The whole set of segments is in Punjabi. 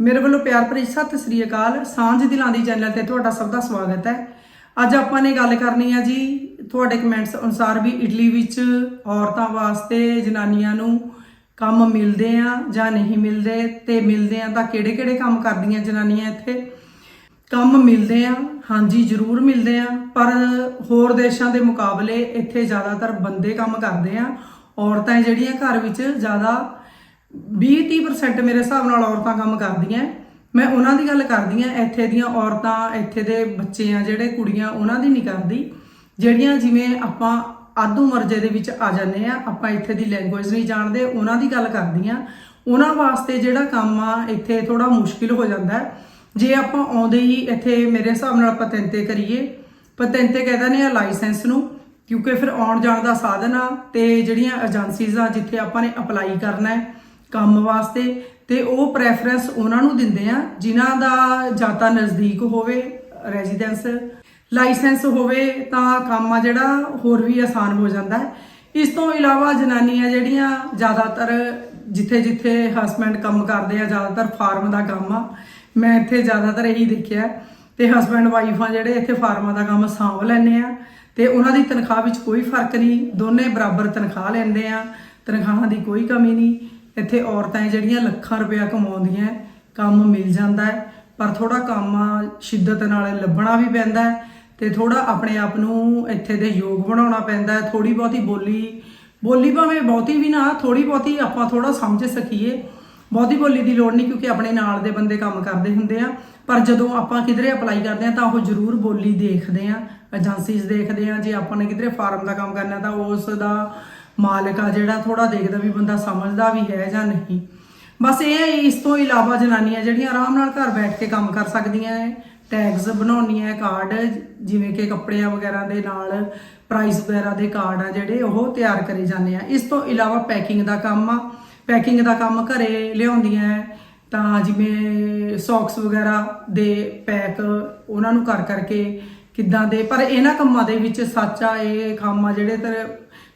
ਮੇਰੇ ਵੱਲੋਂ ਪਿਆਰ ਭਰੀ ਸਤਿ ਸ੍ਰੀ ਅਕਾਲ। ਸਾਂਝ ਦਿਲਾਂ ਦੀ ਚੈਨਲ ਤੇ ਤੁਹਾਡਾ ਸਭ ਦਾ ਸਵਾਗਤ ਹੈ। ਅੱਜ ਆਪਾਂ ਨੇ ਗੱਲ ਕਰਨੀ ਆ ਜੀ, ਤੁਹਾਡੇ ਕਮੈਂਟਸ ਅਨੁਸਾਰ ਵੀ ਇਟਲੀ ਵਿੱਚ ਔਰਤਾਂ ਵਾਸਤੇ ਜਨਾਨੀਆਂ ਨੂੰ ਕੰਮ ਮਿਲਦੇ ਆ ਜਾਂ ਨਹੀਂ ਮਿਲਦੇ ਤੇ ਮਿਲਦੇ ਆ ਤਾਂ ਕਿਹੜੇ-ਕਿਹੜੇ ਕੰਮ ਕਰਦੀਆਂ ਜਨਾਨੀਆਂ ਇੱਥੇ? ਕੰਮ ਮਿਲਦੇ ਆ, ਹਾਂਜੀ ਜ਼ਰੂਰ ਮਿਲਦੇ ਆ, ਪਰ ਹੋਰ ਦੇਸ਼ਾਂ ਦੇ ਮੁਕਾਬਲੇ ਇੱਥੇ ਜ਼ਿਆਦਾਤਰ ਬੰਦੇ ਕੰਮ ਕਰਦੇ ਆ। ਔਰਤਾਂ ਜਿਹੜੀਆਂ ਘਰ ਵਿੱਚ ਜ਼ਿਆਦਾ 20-30% ਮੇਰੇ ਹਿਸਾਬ ਨਾਲ ਔਰਤਾਂ ਕੰਮ ਕਰਦੀਆਂ। ਮੈਂ ਉਹਨਾਂ ਦੀ ਗੱਲ ਕਰਦੀ ਆ ਇੱਥੇ ਦੀਆਂ ਔਰਤਾਂ, ਇੱਥੇ ਦੇ ਬੱਚੇ ਆ, ਜਿਹੜੇ ਕੁੜੀਆਂ, ਉਹਨਾਂ ਦੀ ਨਹੀਂ ਕਰਦੀ। ਜਿਹੜੀਆਂ ਜਿਵੇਂ ਆਪਾਂ ਅੱਧ ਉਮਰ ਦੇ ਵਿੱਚ ਆ ਜਾਂਦੇ ਆ, ਆਪਾਂ ਇੱਥੇ ਦੀ ਲੈਂਗੁਏਜ ਨਹੀਂ ਜਾਣਦੇ, ਉਹਨਾਂ ਦੀ ਗੱਲ ਕਰਦੀ ਆ ਉਹਨਾਂ ਵਾਸਤੇ ਜਿਹੜਾ ਕੰਮ ਆ, ਇੱਥੇ ਥੋੜਾ ਮੁਸ਼ਕਿਲ ਹੋ ਜਾਂਦਾ। ਜੇ ਆਪਾਂ ਆਉਂਦੇ ਹੀ ਇੱਥੇ ਮੇਰੇ ਹਿਸਾਬ ਨਾਲ ਪਤੰਤੇ ਕਰੀਏ, ਪਤੰਤੇ ਕਹਿੰਦੇ ਨੇ ਆ ਲਾਇਸੈਂਸ ਨੂੰ, ਕਿਉਂਕਿ ਫਿਰ ਆਉਣ ਜਾਣ ਦਾ ਸਾਧਨ ਆ ਤੇ ਜਿਹੜੀਆਂ ਏਜੰਸੀਜ਼ ਆ, ਜਿੱਥੇ ਆਪਾਂ ਨੇ ਅਪਲਾਈ ਕਰਨਾ ਹੈ ਕੰਮ ਵਾਸਤੇ ਤੇ ਉਹ ਪ੍ਰੈਫਰੈਂਸ ਉਹਨਾਂ ਨੂੰ ਦਿੰਦੇ ਆ, ਜਿਨ੍ਹਾਂ ਦਾ ਜਾਂ ਤਾਂ ਨਜ਼ਦੀਕ ਹੋਵੇ ਰੈਜ਼ੀਡੈਂਸ ਲਾਇਸੈਂਸ ਹੋਵੇ ਤਾਂ ਕੰਮ ਆ ਜਿਹੜਾ ਹੋਰ ਵੀ ਆਸਾਨ ਹੋ ਜਾਂਦਾ ਹੈ। ਇਸ ਤੋਂ ਇਲਾਵਾ ਜਨਾਨੀਆਂ ਜਿਹੜੀਆਂ ਜ਼ਿਆਦਾਤਰ ਜਿੱਥੇ ਜਿੱਥੇ ਹਸਬੰਡ ਕੰਮ ਕਰਦੇ ਆ, ਜ਼ਿਆਦਾਤਰ ਫਾਰਮ ਦਾ ਕੰਮ ਆ, ਮੈਂ ਇੱਥੇ ਜ਼ਿਆਦਾਤਰ ਇਹੀ ਦੇਖਿਆ ਤੇ ਹਸਬੰਡ ਵਾਈਫਾਂ ਜਿਹੜੇ ਇੱਥੇ ਫਾਰਮਾਂ ਦਾ ਕੰਮ ਸਾਂਭ ਲੈਂਦੇ ਆ ਤੇ ਉਹਨਾਂ ਦੀ ਤਨਖਾਹ ਵਿੱਚ ਕੋਈ ਫ਼ਰਕ ਨਹੀਂ, ਦੋਨੇ ਬਰਾਬਰ ਤਨਖਾਹ ਲੈਂਦੇ ਆ, ਤਨਖਾਹਾਂ ਦੀ ਕੋਈ ਕਮੀ ਨਹੀਂ। ਇੱਥੇ ਔਰਤਾਂ ਜਿਹੜੀਆਂ ਲੱਖਾਂ ਰੁਪਇਆ ਕਮਾਉਂਦੀਆਂ, ਕੰਮ ਮਿਲ ਜਾਂਦਾ ਹੈ, ਪਰ ਥੋੜਾ ਕੰਮ ਸ਼ਿੱਦਤ ਨਾਲ ਲੱਭਣਾ ਵੀ ਪੈਂਦਾ ਹੈ ਤੇ ਥੋੜਾ ਆਪਣੇ ਆਪ ਨੂੰ ਇੱਥੇ ਦੇ ਯੋਗ ਬਣਾਉਣਾ ਪੈਂਦਾ ਹੈ। ਥੋੜੀ ਬਹੁਤੀ ਬੋਲੀ ਬੋਲੀ ਭਾਵੇਂ ਬਹੁਤੀ ਵੀ ਨਾ ਥੋੜੀ ਬਹੁਤੀ ਆਪਾਂ ਥੋੜਾ ਸਮਝ ਸਕੀਏ। ਬਹੁਤੀ ਬੋਲੀ ਦੀ ਲੋੜ ਨਹੀਂ ਕਿਉਂਕਿ ਆਪਣੇ ਨਾਲ ਦੇ ਬੰਦੇ ਕੰਮ ਕਰਦੇ ਹੁੰਦੇ ਆ, ਪਰ ਜਦੋਂ ਆਪਾਂ ਕਿਧਰੇ ਅਪਲਾਈ ਕਰਦੇ ਆ ਤਾਂ ਉਹ ਜ਼ਰੂਰ ਬੋਲੀ ਦੇਖਦੇ ਆ ਏਜੰਸੀਜ਼ ਦੇਖਦੇ ਆ। ਜੇ ਆਪਾਂ ਨੇ ਕਿਧਰੇ ਫਾਰਮ ਦਾ ਕੰਮ ਕਰਨਾ ਤਾਂ ਉਸ ਦਾ ਮਾਲਕ ਆ ਜਿਹੜਾ ਥੋੜਾ ਦੇਖਦਾ ਵੀ ਬੰਦਾ ਸਮਝਦਾ ਵੀ ਹੈ ਜਾਂ ਨਹੀਂ। ਬਸ ਇਹ ਹੈ, ਇਸ ਤੋਂ ਇਲਾਵਾ ਜਨਾਨੀਆਂ ਜਿਹੜੀਆਂ ਆਰਾਮ ਨਾਲ ਘਰ ਬੈਠ ਕੇ ਕੰਮ ਕਰ ਸਕਦੀਆਂ ਹੈ ਟੈਗਸ ਬਣਾਉਣੀਆਂ ਕਾਰਡ ਜਿਵੇਂ ਕਿ ਕੱਪੜਿਆਂ ਵਗੈਰਾ ਦੇ ਨਾਲ ਪ੍ਰਾਈਸ ਵਗੈਰਾ ਦੇ ਕਾਰਡ ਆ ਜਿਹੜੇ ਉਹ ਤਿਆਰ ਕਰੇ ਜਾਂਦੇ ਆ। ਇਸ ਤੋਂ ਇਲਾਵਾ ਪੈਕਿੰਗ ਦਾ ਕੰਮ ਆ। ਪੈਕਿੰਗ ਦਾ ਕੰਮ ਘਰੇ ਲਿਆਉਂਦੀਆਂ ਹੈ। ਤਾਂ ਜਿਵੇਂ ਸੌਕਸ ਵਗੈਰਾ ਦੇ ਪੈਕ ਉਹਨਾਂ ਨੂੰ ਕਰ ਕਰਕੇ ਕਿੱਦਾਂ ਦੇ, ਪਰ ਇਹਨਾਂ ਕੰਮਾਂ ਦੇ ਵਿੱਚ ਸੱਚਾ ਇਹ ਕੰਮ ਆ ਜਿਹੜੇ ਤੇ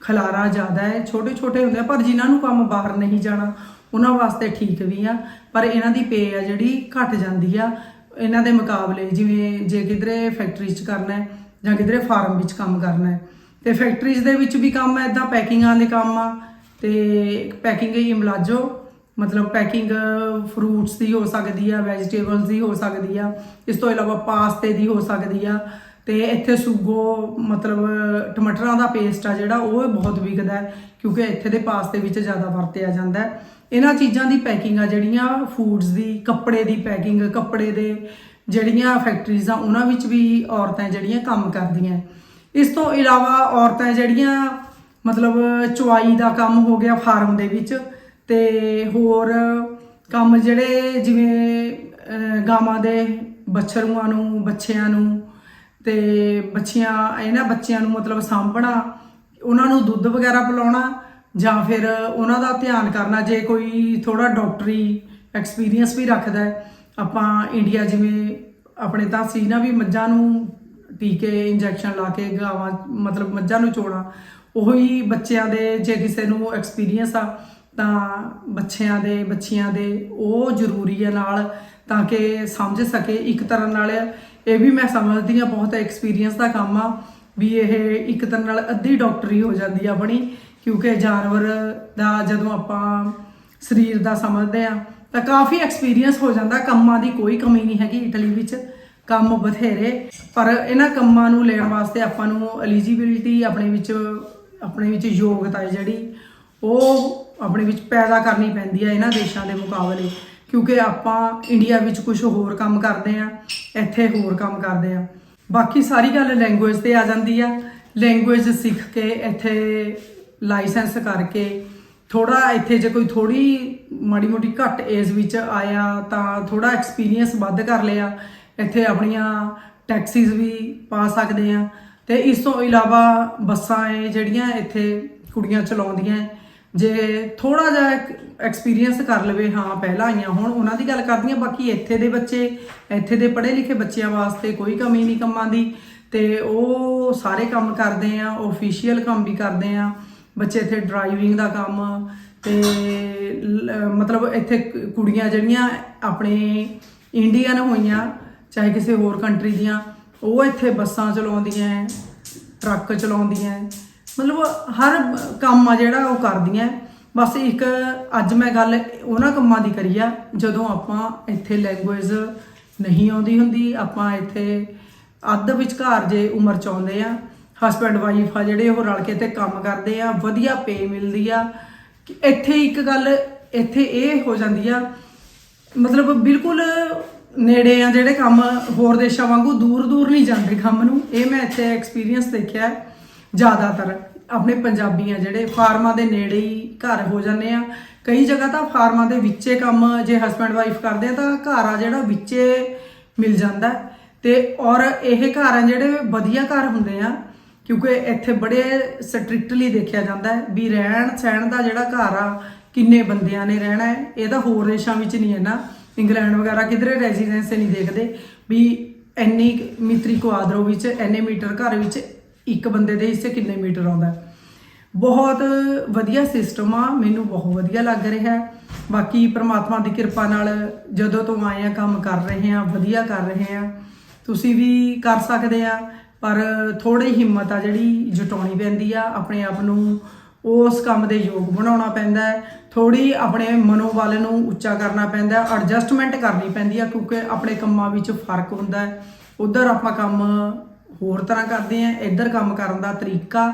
ਖਲਾਰਾ ਜ਼ਿਆਦਾ ਹੈ ਛੋਟੇ ਛੋਟੇ ਹੁੰਦੇ ਆ, ਪਰ ਜਿਨ੍ਹਾਂ ਨੂੰ ਕੰਮ ਬਾਹਰ ਨਹੀਂ ਜਾਣਾ, ਉਹਨਾਂ ਵਾਸਤੇ ਠੀਕ ਵੀ ਆ। ਪਰ ਇਹਨਾਂ ਦੀ ਪੇ ਆ ਜਿਹੜੀ ਘਟ ਜਾਂਦੀ ਆ। ਇਹਨਾਂ ਦੇ ਮੁਕਾਬਲੇ ਜਿਵੇਂ ਜੇ ਕਿਧਰੇ ਫੈਕਟਰੀ 'ਚ ਕਰਨਾ ਹੈ ਜਾਂ ਕਿਧਰੇ ਫਾਰਮ ਵਿੱਚ ਕੰਮ ਕਰਨਾ ਹੈ, ਤੇ ਫੈਕਟਰੀਜ਼ ਦੇ ਵਿੱਚ ਵੀ ਕੰਮ ਹੈ ਇਦਾਂ ਪੈਕਿੰਗਾਂ ਦੇ ਕੰਮ ਆ, ਤੇ ਪੈਕਿੰਗ ਹੀ ਇਮਲਾਜੋ ਮਤਲਬ ਪੈਕਿੰਗ ਫਰੂਟਸ ਦੀ ਹੋ ਸਕਦੀ ਆ ਵੈਜੀਟੇਬਲਸ ਦੀ ਹੋ ਸਕਦੀ ਆ, ਇਸ ਤੋਂ ਇਲਾਵਾ ਪਾਸਤੇ ਦੀ ਹੋ ਸਕਦੀ ਆ ਤੇ ਇੱਥੇ ਸੂਗੋ ਮਤਲਬ, ਟਮਾਟਰਾਂ ਦਾ ਪੇਸਟ ਆ ਜਿਹੜਾ, ਉਹ ਬਹੁਤ ਵਿਕਦਾ ਹੈ, ਕਿਉਂਕਿ ਇੱਥੇ ਦੇ ਪਾਸਤੇ ਵਿੱਚ ਜ਼ਿਆਦਾ ਵਰਤਿਆ ਜਾਂਦਾ ਹੈ। ਇਹਨਾਂ ਚੀਜ਼ਾਂ ਦੀ ਪੈਕਿੰਗ ਆ ਜਿਹੜੀਆਂ ਫੂਡਸ ਦੀ, ਕੱਪੜੇ ਦੀ ਪੈਕਿੰਗ ਕੱਪੜੇ ਦੇ ਜਿਹੜੀਆਂ ਫੈਕਟਰੀਜ਼ ਆ, ਉਹਨਾਂ ਵਿੱਚ ਵੀ ਔਰਤਾਂ ਜਿਹੜੀਆਂ ਕੰਮ ਕਰਦੀਆਂ ਇਸ ਤੋਂ ਇਲਾਵਾ ਔਰਤਾਂ ਜਿਹੜੀਆਂ, ਮਤਲਬ ਚੁਆਈ ਦਾ ਕੰਮ ਹੋ ਗਿਆ ਫਾਰਮ ਦੇ ਵਿੱਚ, ਤੇ ਹੋਰ ਕੰਮ ਜਿਹੜੇ ਜਿਵੇਂ ਗਾਵਾਂ ਦੇ, ਬੱਛਰੂਆਂ ਨੂੰ, ਬੱਚਿਆਂ ਨੂੰ ਤੇ ਬੱਚੀਆਂ, ਇਹਨਾਂ ਬੱਚਿਆਂ ਨੂੰ ਮਤਲਬ ਸਾਂਭਣਾ, ਉਹਨਾਂ ਨੂੰ ਦੁੱਧ ਵਗੈਰਾ ਪਿਲਾਉਣਾ, ਜਾਂ ਫਿਰ ਉਹਨਾਂ ਦਾ ਧਿਆਨ ਕਰਨਾ, ਜੇ ਕੋਈ ਥੋੜਾ ਡਾਕਟਰੀ ਐਕਸਪੀਰੀਅੰਸ ਵੀ ਰੱਖਦਾ ਹੈ, ਆਪਾਂ ਇੰਡੀਆ ਜਿਵੇਂ ਆਪਣੇ ਤਾਂ ਸੀ ਨਾ ਵੀ ਮੱਝਾਂ ਨੂੰ ਟੀਕੇ, ਇੰਜੈਕਸ਼ਨ ਲਾ ਕੇ ਗਾਵਾਂ, ਮਤਲਬ ਮੱਝਾਂ ਨੂੰ ਚੋਣਾ, ਉਹੀ ਬੱਚਿਆਂ ਦੇ ਜੇ ਕਿਸੇ ਨੂੰ ਐਕਸਪੀਰੀਅੰਸ ਆ, ਤਾਂ ਬੱਚਿਆਂ ਦੇ, ਬੱਚੀਆਂ ਦੇ ਉਹ ਜ਼ਰੂਰੀ ਹੈ ਨਾਲ, ਤਾਂ ਕਿ ਸਮਝ ਸਕੇ ਇੱਕ ਤਰ੍ਹਾਂ ਨਾਲ ਇਹ ਵੀ ਮੈਂ ਸਮਝਦੀ ਹਾਂ, ਬਹੁਤ ਐਕਸਪੀਰੀਅੰਸ ਦਾ ਕੰਮ ਆ ਵੀ ਇਹ ਇੱਕ ਤਰ੍ਹਾਂ ਨਾਲ ਅੱਧੀ ਡਾਕਟਰੀ ਹੋ ਜਾਂਦੀ ਆ ਆਪਣੀ, ਕਿਉਂਕਿ ਜਾਨਵਰ ਦਾ ਜਦੋਂ ਆਪਾਂ ਸਰੀਰ ਦਾ ਸਮਝਦੇ ਆ ਤਾਂ ਕਾਫੀ ਐਕਸਪੀਰੀਅੰਸ ਹੋ ਜਾਂਦਾ, ਕੰਮਾਂ ਦੀ ਕੋਈ ਕਮੀ ਨਹੀਂ ਹੈਗੀ ਇਟਲੀ ਵਿੱਚ, ਕੰਮ ਬਥੇਰੇ, ਪਰ ਇਹਨਾਂ ਕੰਮਾਂ ਨੂੰ ਲੈਣ ਵਾਸਤੇ ਆਪਾਂ ਨੂੰ ਐਲੀਜੀਬਿਲਿਟੀ ਆਪਣੇ ਵਿੱਚ ਆਪਣੇ ਵਿੱਚ ਯੋਗਤਾ ਹੈ ਜਿਹੜੀ, ਉਹ ਆਪਣੇ ਵਿੱਚ ਪੈਦਾ ਕਰਨੀ ਪੈਂਦੀ ਹੈ ਇਹਨਾਂ ਦੇਸ਼ਾਂ ਦੇ ਮੁਕਾਬਲੇ। ਕਿਉਂਕਿ ਆਪਾਂ ਇੰਡੀਆ ਵਿੱਚ ਕੁਝ ਹੋਰ ਕੰਮ ਕਰਦੇ ਆ ਇੱਥੇ ਹੋਰ ਕੰਮ ਕਰਦੇ ਆ ਬਾਕੀ ਸਾਰੀ ਗੱਲ ਲੈਂਗੁਏਜ ਤੇ ਆ ਜਾਂਦੀ ਆ। ਲੈਂਗੁਏਜ ਸਿੱਖ ਕੇ ਇੱਥੇ ਲਾਇਸੈਂਸ ਕਰਕੇ ਥੋੜਾ ਇੱਥੇ ਜੇ ਕੋਈ ਥੋੜੀ ਮਾੜੀ ਮੋਟੀ ਘੱਟ ਏਜ ਵਿੱਚ ਆਇਆ ਤਾਂ ਥੋੜਾ ਐਕਸਪੀਰੀਅੰਸ ਵੱਧ ਕਰ ਲਿਆ। ਇੱਥੇ ਆਪਣੀਆਂ ਟੈਕਸੀਜ਼ ਵੀ ਪਾ ਸਕਦੇ ਆ ਤੇ ਇਸ ਤੋਂ ਇਲਾਵਾ ਬੱਸਾਂ ਏ ਜਿਹੜੀਆਂ ਇੱਥੇ ਕੁੜੀਆਂ ਚਲਾਉਂਦੀਆਂ ਏ, ਜੇ ਥੋੜਾ ਜਿਹਾ ਐਕਸਪੀਰੀਅੰਸ ਕਰ ਲਵੇ ਹਾਂ ਪਹਿਲਾਂ ਆਈਆਂ ਹੁਣ ਉਹਨਾਂ ਦੀ ਗੱਲ ਕਰਦੀਆਂ ਬਾਕੀ ਇੱਥੇ ਦੇ ਬੱਚੇ ਇੱਥੇ ਦੇ ਪੜ੍ਹੇ ਲਿਖੇ ਬੱਚਿਆਂ ਵਾਸਤੇ ਕੋਈ ਕਮੀ ਨਹੀਂ ਕੰਮਾਂ ਦੀ। ਤੇ ਉਹ ਸਾਰੇ ਕੰਮ ਕਰਦੇ ਆ ਆਫੀਸ਼ੀਅਲ ਕੰਮ ਵੀ ਕਰਦੇ ਆ। ਬੱਚੇ ਇੱਥੇ ਡਰਾਈਵਿੰਗ ਦਾ ਕੰਮ ਤੇ ਮਤਲਬ ਇੱਥੇ ਕੁੜੀਆਂ ਜਿਹੜੀਆਂ ਆਪਣੇ ਇੰਡੀਅਨ ਹੋਈਆਂ ਚਾਹੇ ਕਿਸੇ ਹੋਰ ਕੰਟਰੀ ਦੀਆਂ ਉਹ ਇੱਥੇ ਬੱਸਾਂ ਚਲਾਉਂਦੀਆਂ ਹੈ, ਟਰੱਕ ਚਲਾਉਂਦੀਆਂ। ਮਤਲਬ ਹਰ ਕੰਮ ਆ ਜਿਹੜਾ ਉਹ ਕਰਦੀਆਂ। ਬਸ ਇੱਕ ਅੱਜ ਮੈਂ ਗੱਲ ਉਹਨਾਂ ਕੰਮਾਂ ਦੀ ਕਰੀ ਆ, ਜਦੋਂ ਆਪਾਂ ਇੱਥੇ ਲੈਂਗੁਏਜ ਨਹੀਂ ਆਉਂਦੀ ਹੁੰਦੀ, ਆਪਾਂ ਇੱਥੇ ਅੱਧ ਵਿਚਕਾਰ ਜੇ ਉਮਰ ਚ ਆਉਂਦੇ ਆ ਹਸਬੈਂਡ ਵਾਈਫ ਆ ਜਿਹੜੇ ਉਹ ਰਲ ਕੇ ਤੇ ਕੰਮ ਕਰਦੇ ਆ, ਵਧੀਆ ਪੇ ਮਿਲਦੀ ਆ। ਕਿ ਇੱਥੇ ਇੱਕ ਗੱਲ, ਇੱਥੇ ਇਹ ਹੋ ਜਾਂਦੀ ਆ, ਮਤਲਬ ਬਿਲਕੁਲ ਨੇੜੇ ਆ ਜਿਹੜੇ ਕੰਮ ਹੋਰ ਦੇਸ਼ਾਂ ਵਾਂਗੂ ਦੂਰ ਦੂਰ ਨਹੀਂ ਜਾਂਦੇ ਕੰਮ ਨੂੰ। ਇਹ ਮੈਂ ਇੱਥੇ ਐਕਸਪੀਰੀਅੰਸ ਦੇਖਿਆ। ਹੈ। ਜ਼ਿਆਦਾਤਰ ਆਪਣੇ ਪੰਜਾਬੀ ਆ ਜਿਹੜੇ ਫਾਰਮਾਂ ਦੇ ਨੇੜੇ ਹੀ ਘਰ ਹੋ ਜਾਂਦੇ ਆ। ਕਈ ਜਗ੍ਹਾ ਤਾਂ ਫਾਰਮਾਂ ਦੇ ਵਿੱਚੇ ਕੰਮ ਜੇ ਹਸਬੈਂਡ ਵਾਈਫ ਕਰਦੇ ਆ ਤਾਂ ਘਰ ਆ ਜਿਹੜਾ ਵਿੱਚੇ ਮਿਲ ਜਾਂਦਾ ਹੈ। ਤੇ ਔਰ ਇਹ ਘਰ ਆ ਜਿਹੜੇ ਵਧੀਆ ਘਰ ਹੁੰਦੇ ਆ, ਕਿਉਂਕਿ ਇੱਥੇ ਬੜੇ ਸਟ੍ਰਿਕਟਲੀ ਦੇਖਿਆ ਜਾਂਦਾ ਹੈ ਵੀ ਰਹਿਣ ਸਹਿਣ ਦਾ ਜਿਹੜਾ ਘਰ ਆ, ਕਿੰਨੇ ਬੰਦਿਆਂ ਨੇ ਰਹਿਣਾ ਹੈ। ਇਹ ਤਾਂ ਹੋਰ ਦੇਸ਼ਾਂ ਵਿੱਚ ਨਹੀਂ ਹੈ ਨਾ। ਇੰਗਲੈਂਡ ਵਗੈਰਾ ਕਿਧਰੇ ਰੈਜ਼ੀਡੈਂਸ ਨਹੀਂ ਦੇਖਦੇ ਵੀ ਇੰਨੀ ਮਿੱਤਰੀ ਕੁਆਦਰੋ ਵਿੱਚ, ਇੰਨੇ ਮੀਟਰ ਘਰ ਵਿੱਚ ਇੱਕ ਬੰਦੇ ਦੇ ਹਿੱਸੇ ਕਿੰਨੇ ਮੀਟਰ ਆਉਂਦਾ ਬਹੁਤ ਵਧੀਆ ਸਿਸਟਮ ਆ, ਮੈਨੂੰ ਬਹੁਤ ਵਧੀਆ ਲੱਗ ਰਿਹਾ ਹੈ। ਬਾਕੀ ਪ੍ਰਮਾਤਮਾ ਦੀ ਕਿਰਪਾ ਨਾਲ ਜਦੋਂ ਤੋਂ ਆਏ ਆ, ਕੰਮ ਕਰ ਰਹੇ ਆ ਵਧੀਆ ਕਰ ਰਹੇ ਆ ਤੁਸੀਂ ਵੀ ਕਰ ਸਕਦੇ ਆ, ਪਰ ਥੋੜੀ ਹਿੰਮਤ ਆ ਜਿਹੜੀ ਜਟਾਉਣੀ ਪੈਂਦੀ ਆ, ਆਪਣੇ ਆਪ ਨੂੰ ਉਸ ਕੰਮ ਦੇ ਯੋਗ ਬਣਾਉਣਾ ਪੈਂਦਾ ਹੈ। ਥੋੜੀ ਆਪਣੇ ਮਨੋਬਲ ਨੂੰ ਉੱਚਾ ਕਰਨਾ ਪੈਂਦਾ ਐਡਜਸਟਮੈਂਟ ਕਰਨੀ ਪੈਂਦੀ ਆ, ਕਿਉਂਕਿ ਆਪਣੇ ਕੰਮਾਂ ਵਿੱਚ ਫ਼ਰਕ ਹੁੰਦਾ ਹੈ। ਉਧਰ ਆਪਾਂ ਕੰਮ ਹੋਰ ਤਰ੍ਹਾਂ ਕਰਦੇ ਆ, ਇੱਧਰ ਕੰਮ ਕਰਨ ਦਾ ਤਰੀਕਾ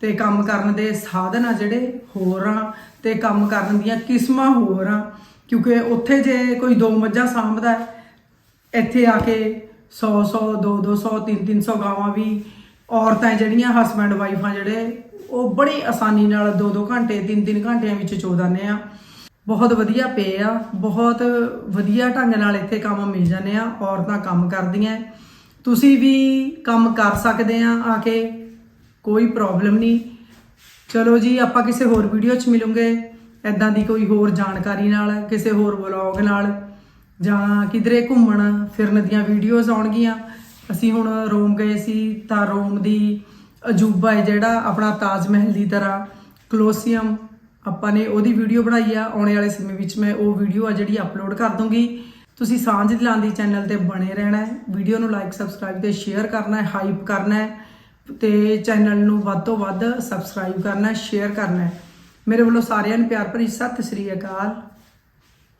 ਤੇ ਕੰਮ ਕਰਨ ਦੇ ਸਾਧਨ ਆ ਜਿਹੜੇ ਹੋਰ ਆ ਤੇ ਕੰਮ ਕਰਨ ਦੀਆਂ ਕਿਸਮਾਂ ਹੋਰ ਆ, ਕਿਉਂਕਿ ਉੱਥੇ ਜੇ ਕੋਈ ਦੋ ਮੱਝਾਂ ਸਾਂਭਦਾ ਇੱਥੇ ਆ ਕੇ 100 100 2 200 3 300 ਗਾਵਾਂ ਵੀ ਔਰਤਾਂ ਜਿਹੜੀਆਂ ਹਸਬੈਂਡ ਵਾਈਫਾਂ ਜਿਹੜੇ, ਉਹ ਬੜੀ ਆਸਾਨੀ ਨਾਲ 2 2 ਘੰਟੇ 3 3 ਘੰਟਿਆਂ ਵਿੱਚ ਚੋ ਦਿੰਦੇ ਆ। ਬਹੁਤ ਵਧੀਆ ਪੇ ਆ, ਬਹੁਤ ਵਧੀਆ ਢੰਗ ਨਾਲ ਇੱਥੇ ਕੰਮ ਮਿਲ ਜਾਂਦੇ ਆ, ਔਰਤਾਂ ਕੰਮ ਕਰਦੀਆਂ। ਤੁਸੀਂ ਵੀ ਕੰਮ ਕਰ ਸਕਦੇ ਆ ਆ ਕੇ, ਕੋਈ ਪ੍ਰੋਬਲਮ ਨਹੀਂ। ਚਲੋ ਜੀ, ਆਪਾਂ ਕਿਸੇ ਹੋਰ ਵੀਡੀਓ 'ਚ ਮਿਲੂਗੇ। ਐਦਾਂ ਦੀ ਕੋਈ ਹੋਰ ਜਾਣਕਾਰੀ ਨਾਲ, ਕਿਸੇ ਹੋਰ ਵਲੌਗ ਨਾਲ, ਜਾਂ ਕਿਧਰੇ ਘੁੰਮਣ ਫਿਰਨ ਦੀਆਂ ਵੀਡੀਓਜ਼ ਆਉਣਗੀਆਂ। ਅਸੀਂ ਹੁਣ ਰੋਮ ਗਏ ਸੀ, ਤਾਂ ਰੋਮ ਦੀ ਅਜੂਬਾ ਹੈ ਜਿਹੜਾ, ਆਪਣਾ ਤਾਜ ਮਹਿਲ ਦੀ ਤਰ੍ਹਾਂ ਕਲੋਸੀਅਮ ਆਪਾਂ ਨੇ ਉਹਦੀ ਵੀਡੀਓ ਬਣਾਈ ਆ, ਆਉਣੇ ਵਾਲੇ ਸਮੇਂ ਵਿੱਚ ਮੈਂ ਉਹ ਵੀਡੀਓ ਆ ਜਿਹੜੀ ਅਪਲੋਡ ਕਰ ਦੂੰਗੀ। ਤੁਸੀਂ ਸਾਂਝ ਦਿਲਾਂ ਦੀ ਚੈਨਲ ਤੇ ਬਣੇ ਰਹਿਣਾ ਹੈ, ਵੀਡੀਓ ਨੂੰ ਲਾਈਕ ਸਬਸਕ੍ਰਾਈਬ ਤੇ ਸ਼ੇਅਰ ਕਰਨਾ ਹੈ ਹਾਈਪ ਕਰਨਾ ਹੈ ਤੇ ਚੈਨਲ ਨੂੰ ਵੱਧ ਤੋਂ ਵੱਧ ਸਬਸਕ੍ਰਾਈਬ ਕਰਨਾ ਹੈ ਸ਼ੇਅਰ ਕਰਨਾ ਹੈ। ਮੇਰੇ ਵੱਲੋਂ ਸਾਰਿਆਂ ਨੂੰ ਪਿਆਰ ਭਰੀ ਸਤਿ ਸ੍ਰੀ ਅਕਾਲ।